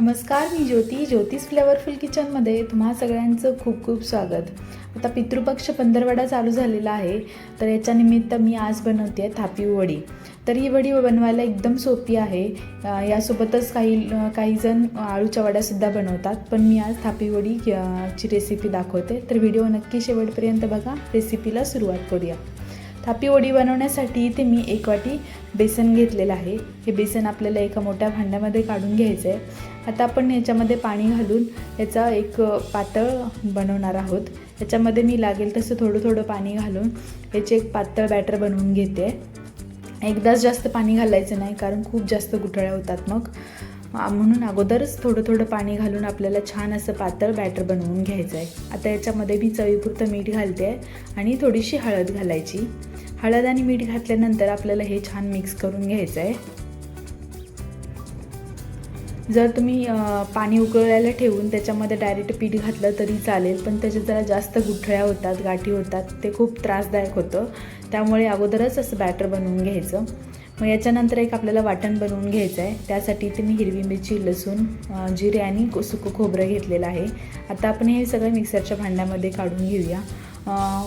नमस्कार मी ज्योती ज्योतिष फ्लेवरफुल किचनमध्ये तुम्हा सगळ्यांचं खूप खूप स्वागत. आता पितृपक्ष पंधरवडा चालू झालेला आहे तर याच्या निमित्त मी आज बनवते आहे थापी वडी. तर ही वडी बनवायला एकदम सोपी आहे. यासोबतच काही काहीजण आळूच्या वड्यासुद्धा बनवतात पण मी आज थापी वडी ची रेसिपी दाखवते. तर व्हिडिओ नक्की शेवटपर्यंत बघा. रेसिपीला सुरुवात करूया. थापी वडी बनवण्यासाठी इथे मी एक वाटी बेसन घेतलेलं आहे. हे बेसन आपल्याला एका मोठ्या भांड्यामध्ये काढून घ्यायचं आहे आता आपण याच्यामध्ये पाणी घालून याचा एक पातळ बनवणार आहोत. याच्यामध्ये मी लागेल तसं थोडं थोडं पाणी घालून याचे एक पातळ बॅटर बनवून घेते. एकदाच जास्त पाणी घालायचं नाही कारण खूप जास्त गुठळ्या होतात मग. म्हणून अगोदरच थोडं थोडं पाणी घालून आपल्याला छान असं पातळ बॅटर बनवून घ्यायचं आहे आता याच्यामध्ये मी चवीपुरतं मीठ घालते आहे आणि थोडीशी हळद घालायची. हळद आणि मीठ घातल्यानंतर आपल्याला हे छान मिक्स करून घ्यायचं आहे. जर तुम्ही पाणी उकळायला ठेवून त्याच्यामध्ये डायरेक्ट पीठ घातलं तरी चालेल पण त्याच्यात जरा जास्त गुठळ्या होतात गाठी होतात ते खूप त्रासदायक होतं. त्यामुळे अगोदरच असं बॅटर बनवून घ्यायचं. मग याच्यानंतर एक आपल्याला वाटण बनवून घ्यायचं आहे. त्यासाठी इथे मी हिरवी मिरची लसूण जिरे आणि सुकं खोबरं घेतलेलं आहे. आता आपण हे सगळं मिक्सरच्या भांड्यामध्ये काढून घेऊया.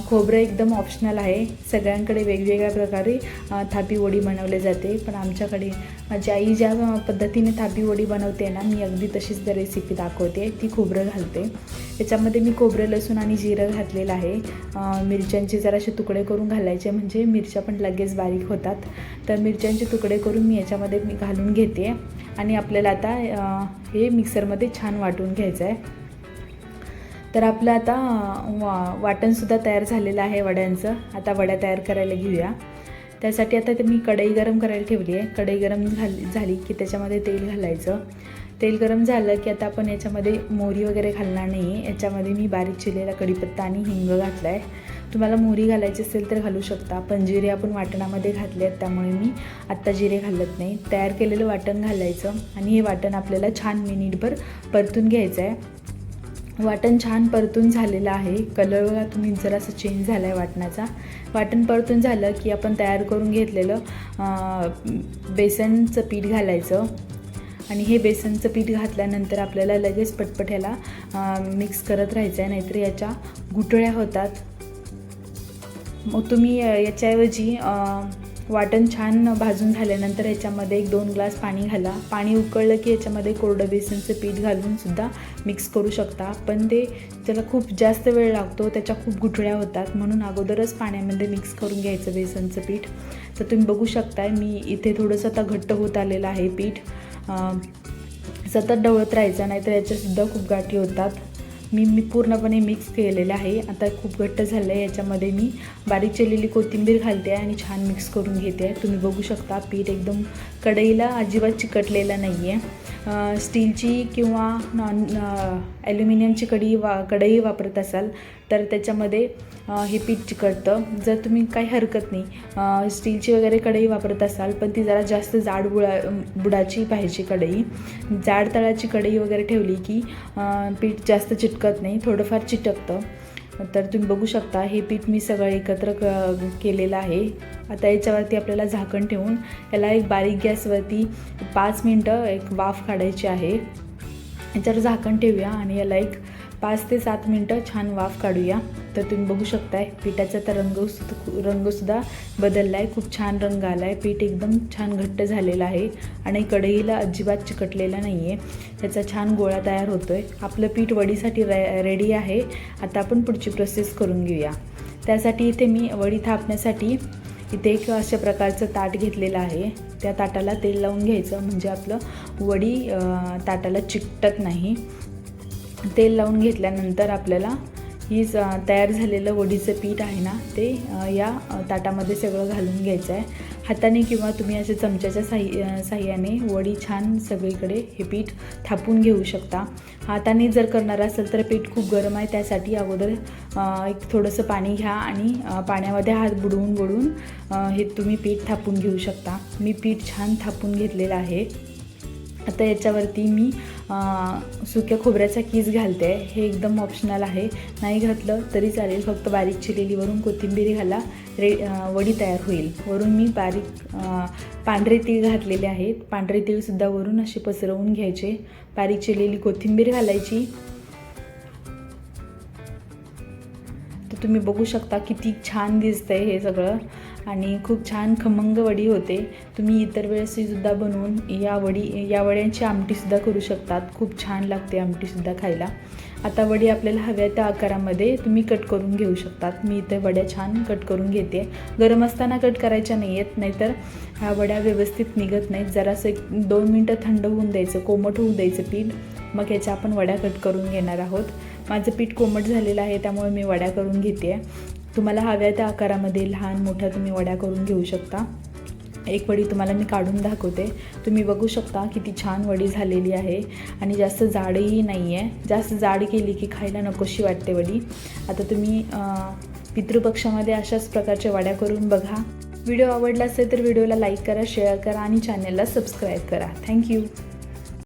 खोबरं एकदम ऑप्शनल आहे. सगळ्यांकडे वेगवेगळ्या प्रकारे अ, थापी वडी बनवले जाते. पण आमच्याकडे माझी आई ज्या पद्धतीने थापी वडी बनवते ना मी अगदी तशीच त्या रेसिपी दाखवते. ती खोबरं घालते. याच्यामध्ये मी खोबरं लसूण आणि जिरं घातलेलं आहे. मिरच्यांचे जरासे तुकडे करून घालायचे. म्हणजे मिरच्या पण लगेच बारीक होतात. तर मिरच्यांचे तुकडे करून मी याच्यामध्ये मी घालून घेते. आणि आपल्याला आता हे मिक्सरमध्ये छान वाटून घ्यायचं आहे तर आपलं आता वा वाटणसुद्धा तयार झालेलं आहे वड्यांचं. आता वड्या तयार करायला घेऊया. त्यासाठी आता ते मी कढई गरम करायला ठेवली आहे. कढई गरम झाली झाली की त्याच्यामध्ये तेल घालायचं. तेल गरम झालं की आता आपण याच्यामध्ये मोहरी वगैरे घालणार नाही. याच्यामध्ये मी बारीक चिरलेला कढीपत्ता आणि हिंग घातला आहे तुम्हाला मोहरी घालायची असेल तर घालू शकता. पण जिरे आपण वाटणामध्ये घातले आहेत त्यामुळे मी आत्ता जिरे घालत नाही. तयार केलेलं वाटण घालायचं. आणि हे वाटण आपल्याला छान मिनिटभर परतून घ्यायचं आहे वाटण छान परतून झालेलं आहे. कलर बघा तुम्ही जरासं चेंज झाला आहे वाटणाचा. वाटण परतून झालं की आपण तयार करून घेतलेलं बेसनचं पीठ घालायचं. आणि हे बेसनचं पीठ घातल्यानंतर आपल्याला लगेच पटपट ह्याला मिक्स करत राहायचं आहे नाहीतर याच्या गुठळ्या होतात. मग तुम्ही याच्याऐवजी वाटण छान भाजून झाल्यानंतर याच्यामध्ये एक दोन ग्लास पाणी घाला. पाणी उकळलं की याच्यामध्ये कोरडं बेसनचं पीठ घालूनसुद्धा मिक्स करू शकता. पण ते त्याला खूप जास्त वेळ लागतो त्याच्या खूप गुठळ्या होतात. म्हणून अगोदरच पाण्यामध्ये मिक्स करून घ्यायचं बेसनचं पीठ. तर तुम्ही बघू शकताय मी इथे थोडंसं आता घट्ट होत आलेलं आहे पीठ. सतत ढवळत राहायचं नाहीतर याच्यासुद्धा खूप गाठी होतात. मी मी पूर्णपणे मिक्स केलेलं आहे. आता खूप घट्ट झालं आहे याच्यामध्ये मी बारीक चिरलेली कोथिंबीर घालते आहे आणि छान मिक्स करून घेते. आहे तुम्ही बघू शकता पीठ एकदम कढईला अजिबात चिकटलेलं नाही आहे स्टीलची किंवा नॉन ॲल्युमिनियमची कढी वा कढई वापरत असाल तर त्याच्यामध्ये हे पीठ चिकटतं. जर तुम्ही काही हरकत नाही स्टीलची वगैरे कढई वापरत असाल पण ती जरा जास्त जाड बुडा बुडाची पाहिजे कढई. जाड तळाची कढई वगैरे ठेवली की पीठ जास्त चिटकत नाही थोडंफार चिटकतं. तर तुम्ही बघू शकता हे पीठ मी सगळं एकत्र क केलेलं आहे. आता याच्यावरती आपल्याला झाकण ठेवून याला एक बारीक गॅसवरती पाच मिनटं एक वाफ काढायची आहे. याच्यावर झाकण ठेवूया आणि याला एक पाच ते सात मिनटं छान वाफ काढूया. तर तुम्ही बघू शकताय पिठाचा तर रंग रंगसुद्धा बदलला आहे खूप छान रंग आला आहे पीठ एकदम छान घट्ट झालेलं आहे आणि कढईला अजिबात चिकटलेलं नाही आहे त्याचा छान गोळा तयार होतो आहे आपलं पीठ वडीसाठी रे रेडी आहे. आता आपण पुढची प्रोसेस करून घेऊया. त्यासाठी इथे मी वडी थापण्यासाठी इथे एक अशा प्रकारचं ताट घेतलेलं आहे. त्या ताटाला तेल लावून घ्यायचं. म्हणजे आपलं वडी ताटाला चिकटत नाही. तेल लावून घेतल्यानंतर आपल्याला ही तयार झालेलं वडीचं पीठ आहे ना ते या ताटामध्ये सगळं घालून घ्यायचं आहे हाताने किंवा तुम्ही असे चमच्याच्या साह्य साह्याने वडी छान सगळीकडे हे पीठ थापून घेऊ शकता. हाताने जर करणार असेल तर पीठ खूप गरम आहे त्यासाठी अगोदर एक थोडंसं पाणी घ्या आणि पाण्यामध्ये हात बुडवून बुडवून हे तुम्ही पीठ थापून घेऊ शकता. मी पीठ छान थापून घेतलेलं आहे. आता याच्यावरती मी सुक्या खोबऱ्याचा कीस घालते. आहे हे एकदम ऑप्शनल आहे. नाही घातलं तरी चालेल. फक्त बारीक चिरलेली वरून कोथिंबीर घाला. रे वडी तयार होईल. वरून मी बारीक पांढरे तीळ घातलेले आहेत. पांढरे तीळसुद्धा वरून असे पसरवून घ्यायचे. बारीक चिरलेली कोथिंबीर घालायची. तर तुम्ही बघू शकता किती छान दिसतंय हे सगळं. आणि खूप छान खमंग वडी होते. तुम्ही इतर वेळेसही सुद्धा बनवून या वडी या वड्यांची आमटीसुद्धा करू शकतात. खूप छान लागते आमटीसुद्धा खायला. आता वडी आपल्याला हव्या त्या आकारामध्ये तुम्ही कट करून घेऊ शकतात. मी इथे वड्या छान कट करून घेते. गरम असताना कट करायच्या नाही आहेत नाहीतर ह्या वड्या व्यवस्थित निघत नाहीत. जरासं एक दोन मिनटं थंड होऊन द्यायचं कोमट होऊन द्यायचं पीठ. मग ह्याच्या आपण वड्या कट करून घेणार आहोत. माझं पीठ कोमट झालेलं आहे त्यामुळे मी वड्या करून घेते. तुम्हाला हव्या त्या आकारामध्ये लहान मोठ्या तुम्ही वड्या करून घेऊ शकता. एक वडी तुम्हाला मी काढून दाखवते. तुम्ही बघू शकता किती छान वडी झालेली आहे आणि जास्त जाडही नाही आहे जास्त जाड केली की खायला नकोशी वाटते वडी. आता तुम्ही पितृपक्षामध्ये अशाच प्रकारच्या वड्या करून बघा. व्हिडिओ आवडला असेल तर व्हिडिओला लाईक करा शेअर करा आणि चॅनलला सबस्क्राईब करा. थँक्यू